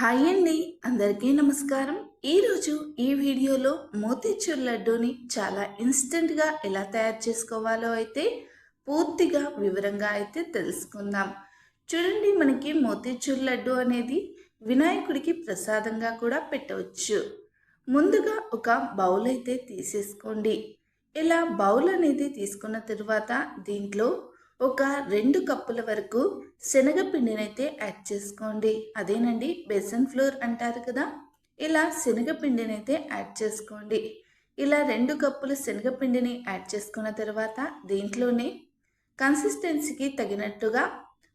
Hi అండి అందరికీ నమస్కారం. ఈరోజు ఈ వీడియోలో మోతీచూర్ లడ్డూని చాలా ఇన్స్టెంట్గా ఎలా తయారు చేసుకోవాలో అయితే పూర్తిగా వివరంగా అయితే తెలుసుకుందాం. చూడండి మనకి మోతీచూర్ లడ్డు అనేది వినాయకుడికి ప్రసాదంగా కూడా పెట్టవచ్చు. ముందుగా ఒక బౌల్ అయితే తీసేసుకోండి. ఇలా బౌల్ అనేది తీసుకున్న తర్వాత దీంట్లో ఒక రెండు కప్పుల వరకు శనగపిండినైతే యాడ్ చేసుకోండి. అదేనండి బెసన్ ఫ్లోర్ అంటారు కదా? ఇలా శనగపిండినైతే యాడ్ చేసుకోండి. ఇలా రెండు కప్పులు శనగపిండిని యాడ్ చేసుకున్న తర్వాత దీంట్లోనే కన్సిస్టెన్సీకి తగినట్టుగా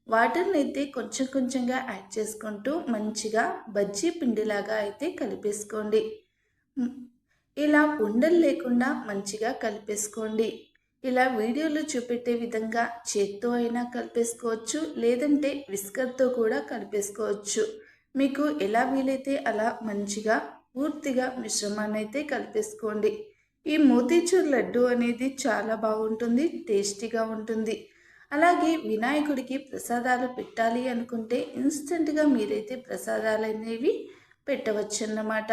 వాటర్ని అయితే కొంచెం కొంచెంగా యాడ్ చేసుకుంటూ మంచిగా బజ్జీ పిండిలాగా అయితే కలిపేసుకోండి. ఇలా ఉండలు లేకుండా మంచిగా కలిపేసుకోండి. ఇలా వీడియోలో చూపెట్టే విధంగా చేత్తో అయినా కలిపేసుకోవచ్చు లేదంటే విస్కర్తో కూడా కలిపేసుకోవచ్చు. మీకు ఎలా వీలైతే అలా మంచిగా పూర్తిగా మిశ్రమాన్ని అయితే కలిపేసుకోండి. ఈ మోతీచూర్ లడ్డు అనేది చాలా బాగుంటుంది టేస్టీగా ఉంటుంది. అలాగే వినాయకుడికి ప్రసాదాలు పెట్టాలి అనుకుంటే ఇన్స్టెంట్గా మీరైతే ప్రసాదాలు అనేవి పెట్టవచ్చు అన్నమాట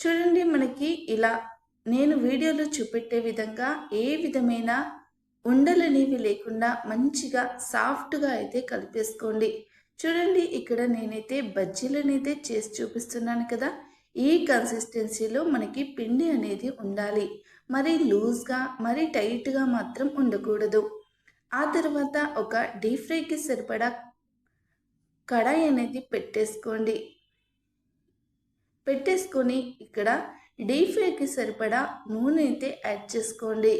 చూడండి మనకి ఇలా నేను వీడియోలో చూపెట్టే విధంగా ఏ విధమైన ఉండలనేవి లేకుండా మంచిగా సాఫ్ట్గా అయితే కలిపేసుకోండి. చూడండి ఇక్కడ నేనైతే బజ్జీలనైతే చేసి చూపిస్తున్నాను కదా. ఈ కన్సిస్టెన్సీలో మనకి పిండి అనేది ఉండాలి. మరి లూజ్గా మరి టైట్గా మాత్రం ఉండకూడదు. ఆ తర్వాత ఒక డీప్ ఫ్రైకి సరిపడా కడాయి అనేది పెట్టేసుకోండి. పెట్టేసుకొని ఇక్కడ డీప్ ఫ్రైకి సరిపడా నూనె అయితే యాడ్ చేసుకోండి.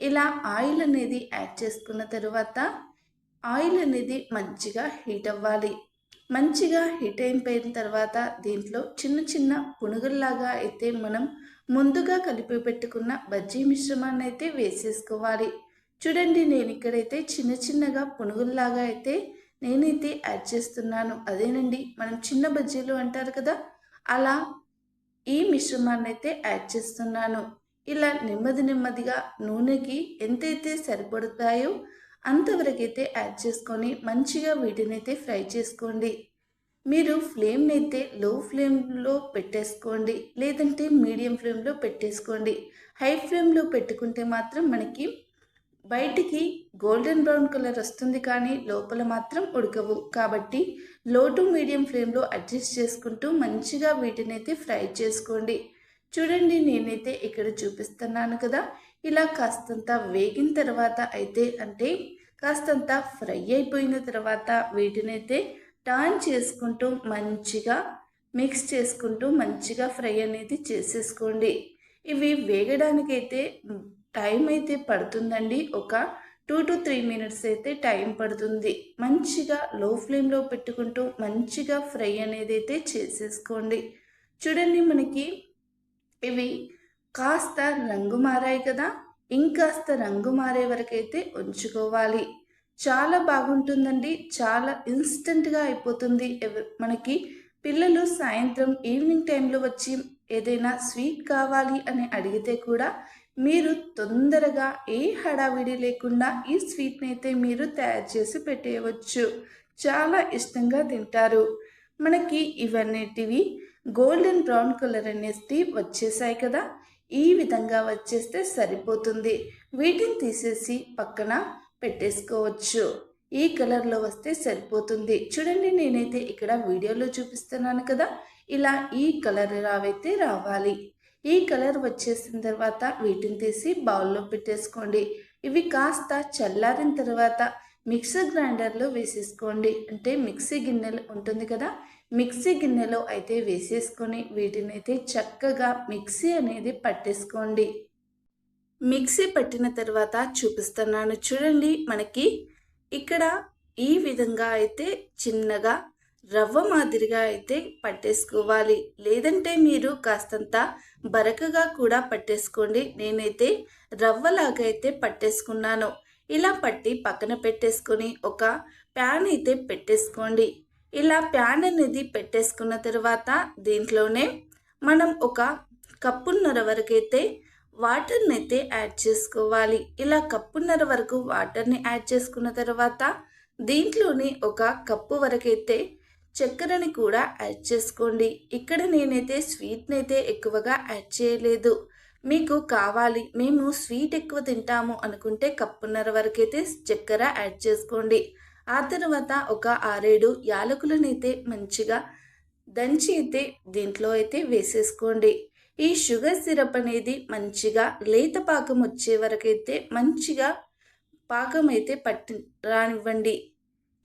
ఇలా ఆయిల్ అనేది యాడ్ చేసుకున్న తర్వాత ఆయిల్ అనేది మంచిగా హీట్ అవ్వాలి. మంచిగా హీట్ అయిపోయిన తర్వాత దీంట్లో చిన్న చిన్న పునుగుల్లాగా అయితే మనం ముందుగా కలిపి పెట్టుకున్న బజ్జీ మిశ్రమాన్ని అయితే వేసేసుకోవాలి. చూడండి నేను ఇక్కడైతే చిన్న చిన్నగా పునుగుల్లాగా అయితే నేనైతే యాడ్ చేస్తున్నాను. అదేనండి మనం చిన్న బజ్జీలు అంటారు కదా అలా ఈ మిశ్రమాన్ని అయితే యాడ్ చేస్తున్నాను. ఇలా నెమ్మది నెమ్మదిగా నూనెకి ఎంతైతే సరిపడతాయో అంతవరకైతే యాడ్ చేసుకొని మంచిగా వీటినైతే ఫ్రై చేసుకోండి. మీరు ఫ్లేమ్ని అయితే లో ఫ్లేమ్లో పెట్టేసుకోండి. లేదంటే మీడియం ఫ్లేమ్లో పెట్టేసుకోండి. హై ఫ్లేమ్లో పెట్టుకుంటే మాత్రం మనకి బయటికి గోల్డెన్ బ్రౌన్ కలర్ వస్తుంది కానీ లోపల మాత్రం ఉడకవు. కాబట్టి లో టు మీడియం ఫ్లేమ్లో అడ్జస్ట్ చేసుకుంటూ మంచిగా వీటినైతే ఫ్రై చేసుకోండి. చూడండి నేనైతే ఇక్కడ చూపిస్తున్నాను కదా. ఇలా కాస్తంత వేగిన తర్వాత అయితే అంటే కాస్తంత ఫ్రై అయిపోయిన తర్వాత వీటినైతే టర్న్ చేసుకుంటూ మంచిగా మిక్స్ చేసుకుంటూ మంచిగా ఫ్రై అనేది చేసేసుకోండి. ఇవి వేగడానికైతే టైం అయితే పడుతుందండి. ఒక టూ టు త్రీ మినిట్స్ అయితే టైం పడుతుంది. మంచిగా లో ఫ్లేమ్లో పెట్టుకుంటూ మంచిగా ఫ్రై అనేది అయితే చేసేసుకోండి. చూడండి మనకి ఇవి కాస్త రంగు మారాయి కదా. ఇంకాస్త రంగు మారే వరకైతే ఉంచుకోవాలి. చాలా బాగుంటుందండి. చాలా ఇన్స్టెంట్గా అయిపోతుంది. మనకి పిల్లలు సాయంత్రం ఈవినింగ్ టైంలో వచ్చి ఏదైనా స్వీట్ కావాలి అని అడిగితే కూడా మీరు తొందరగా ఏ హడావిడి లేకుండా ఈ స్వీట్ని అయితే మీరు తయారు చేసి పెట్టేయవచ్చు. చాలా ఇష్టంగా తింటారు. మనకి ఇవన్నిటివి గోల్డెన్ బ్రౌన్ కలర్ అనేసి వచ్చేసాయి కదా. ఈ విధంగా వచ్చేస్తే సరిపోతుంది. వీటిని తీసేసి పక్కన పెట్టేసుకోవచ్చు. ఈ కలర్లో వస్తే సరిపోతుంది. చూడండి నేనైతే ఇక్కడ వీడియోలో చూపిస్తున్నాను కదా. ఇలా ఈ కలర్ రావైతే రావాలి. ఈ కలర్ వచ్చేసిన తర్వాత వీటిని తీసి బౌల్లో పెట్టేసుకోండి. ఇవి కాస్త చల్లారిన తర్వాత మిక్సర్ గ్రైండర్లో వేసేసుకోండి. అంటే మిక్సీ గిన్నెలు ఉంటుంది కదా మిక్సీ గిన్నెలో అయితే వేసేసుకొని వీటిని అయితే చక్కగా మిక్సీ అనేది పట్టేసుకోండి. మిక్సీ పట్టిన తర్వాత చూపిస్తున్నాను చూడండి మనకి. ఇక్కడ ఈ విధంగా అయితే చిన్నగా రవ్వ మాదిరిగా అయితే పట్టేసుకోవాలి. లేదంటే మీరు కాస్తంత బరకగా కూడా పట్టేసుకోండి. నేనైతే రవ్వలాగా అయితే పట్టేసుకున్నాను. ఇలా పట్టి పక్కన పెట్టేసుకొని ఒక ప్యాన్ అయితే పెట్టేసుకోండి. ఇలా ప్యాన్ అనేది పెట్టేసుకున్న తర్వాత దీంట్లోనే మనం ఒక కప్పున్నర వరకైతే వాటర్ని అయితే యాడ్ చేసుకోవాలి. ఇలా కప్పున్నర వరకు వాటర్ని యాడ్ చేసుకున్న తర్వాత దీంట్లోని ఒక కప్పు వరకైతే చక్కెరని కూడా యాడ్ చేసుకోండి. ఇక్కడ నేనైతే స్వీట్ని అయితే ఎక్కువగా యాడ్ చేయలేదు. మీకు కావాలి మేము స్వీట్ ఎక్కువ తింటాము అనుకుంటే కప్పున్నర వరకైతే చక్కెర యాడ్ చేసుకోండి. ఆ తర్వాత ఒక ఆరేడు యాలకులనైతే మంచిగా దంచి అయితే దీంట్లో అయితే వేసేసుకోండి. ఈ షుగర్ సిరప్ అనేది మంచిగా లేత పాకం వచ్చే వరకైతే మంచిగా పాకం అయితే పట్టి రానివ్వండి.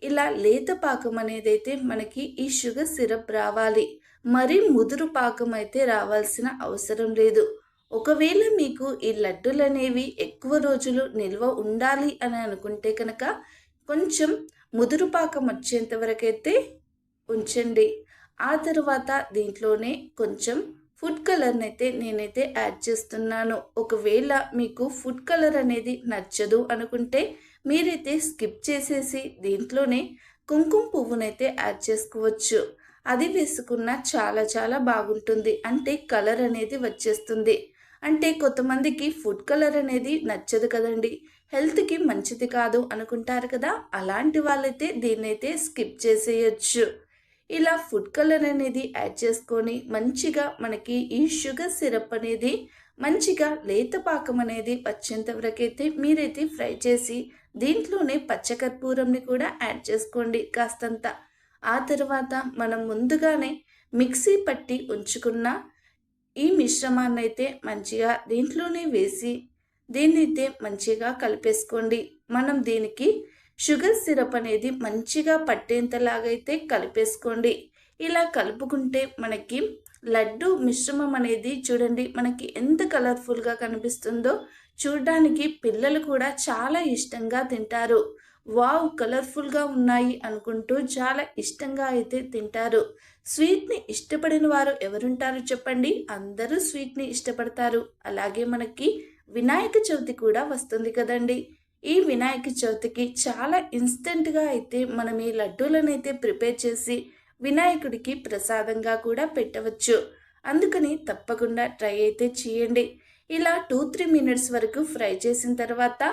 ఇలా లేత పాకం అనేది అయితే మనకి ఈ షుగర్ సిరప్ రావాలి. మరీ ముదురు పాకం అయితే రావాల్సిన అవసరం లేదు. ఒకవేళ మీకు ఈ లడ్డూలు అనేవి ఎక్కువ రోజులు నిల్వ ఉండాలి అని అనుకుంటే కనుక కొంచెం ముదురు పాకం వచ్చేంత వరకైతే ఉంచండి. ఆ తర్వాత దీంట్లోనే కొంచెం ఫుడ్ కలర్ని అయితే నేనైతే యాడ్ చేస్తున్నాను. ఒకవేళ మీకు ఫుడ్ కలర్ అనేది నచ్చదు అనుకుంటే మీరైతే స్కిప్ చేసేసి దీంట్లోనే కుంకుమ పువ్వునైతే యాడ్ చేసుకోవచ్చు. అది వేసుకున్న చాలా చాలా బాగుంటుంది. అంటే కలర్ అనేది వచ్చేస్తుంది. అంటే కొంతమందికి ఫుడ్ కలర్ అనేది నచ్చదు కదండి. హెల్త్కి మంచిది కాదు అనుకుంటారు కదా. అలాంటి వాళ్ళైతే దీన్నైతే స్కిప్ చేసేయచ్చు. ఇలా ఫుడ్ కలర్ అనేది యాడ్ చేసుకొని మంచిగా మనకి ఈ షుగర్ సిరప్ అనేది మంచిగా లేత పాకం అనేది వచ్చేంతవరకైతే మీరైతే ఫ్రై చేసి దీంట్లోనే పచ్చకర్పూరంని కూడా యాడ్ చేసుకోండి కాస్తంత. ఆ తర్వాత మనం ముందుగానే మిక్సీ పట్టి ఉంచుకున్న ఈ మిశ్రమాన్ని అయితే మంచిగా దీంట్లోనే వేసి దీన్నైతే మంచిగా కలిపేసుకోండి. మనం దీనికి షుగర్ సిరప్ అనేది మంచిగా పట్టేంతలాగైతే కలిపేసుకోండి. ఇలా కలుపుకుంటే మనకి లడ్డు మిశ్రమం అనేది చూడండి మనకి ఎంత కలర్ఫుల్గా కనిపిస్తుందో. చూడడానికి పిల్లలు కూడా చాలా ఇష్టంగా తింటారు. వావ్ కలర్ఫుల్గా ఉన్నాయి అనుకుంటూ చాలా ఇష్టంగా అయితే తింటారు. స్వీట్ని ఇష్టపడిన వారు ఎవరుంటారు చెప్పండి? అందరూ స్వీట్ని ఇష్టపడతారు. అలాగే మనకి వినాయక చవితి కూడా వస్తుంది కదండి. ఈ వినాయక చవితికి చాలా ఇన్స్టెంట్గా అయితే మనం ఈ లడ్డూలను అయితే ప్రిపేర్ చేసి వినాయకుడికి ప్రసాదంగా కూడా పెట్టవచ్చు. అందుకని తప్పకుండా ట్రై అయితే చేయండి. ఇలా టూ త్రీ మినిట్స్ వరకు ఫ్రై చేసిన తర్వాత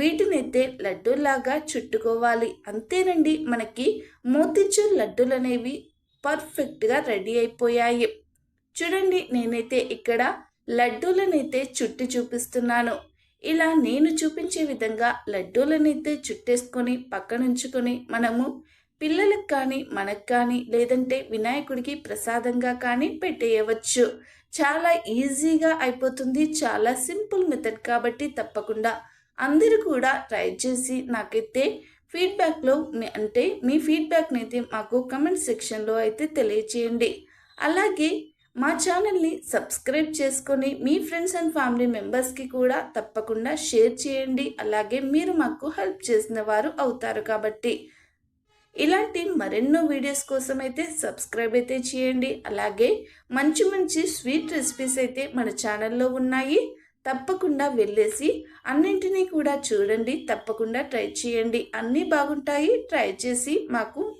వీటినైతే లడ్డూలాగా చుట్టుకోవాలి. అంతేనండి మనకి మోతిచూర్ లడ్డూలు అనేవి పర్ఫెక్ట్గా రెడీ అయిపోయాయి. చూడండి నేనైతే ఇక్కడ లడ్డూలనైతే చుట్టి చూపిస్తున్నాను. ఇలా నేను చూపించే విధంగా లడ్డూలనైతే చుట్టేసుకొని పక్కనుంచుకొని మనము పిల్లలకు కానీ మనకు కానీ లేదంటే వినాయకుడికి ప్రసాదంగా కానీ పెట్టేయవచ్చు. చాలా ఈజీగా అయిపోతుంది. చాలా సింపుల్ మెథడ్ కాబట్టి తప్పకుండా అందరూ కూడా ట్రై చేసి నాకైతే ఫీడ్బ్యాక్లో అంటే మీ ఫీడ్బ్యాక్ని అయితే మాకు కమెంట్ సెక్షన్లో అయితే తెలియచేయండి. అలాగే మా ఛానల్ని సబ్స్క్రైబ్ చేసుకొని మీ ఫ్రెండ్స్ అండ్ ఫ్యామిలీ మెంబర్స్కి కూడా తప్పకుండా షేర్ చేయండి. అలాగే మీరు మాకు హెల్ప్ చేసిన వారు అవుతారు కాబట్టి ఇలాంటి మరెన్నో వీడియోస్ కోసం అయితే సబ్స్క్రైబ్ అయితే చేయండి. అలాగే మంచి మంచి స్వీట్ రెసిపీస్ అయితే మన ఛానల్లో ఉన్నాయి. తప్పకుండా వెళ్ళేసి అన్నింటినీ కూడా చూడండి. తప్పకుండా ట్రై చేయండి. అన్నీ బాగుంటాయి. ట్రై చేసి మాకు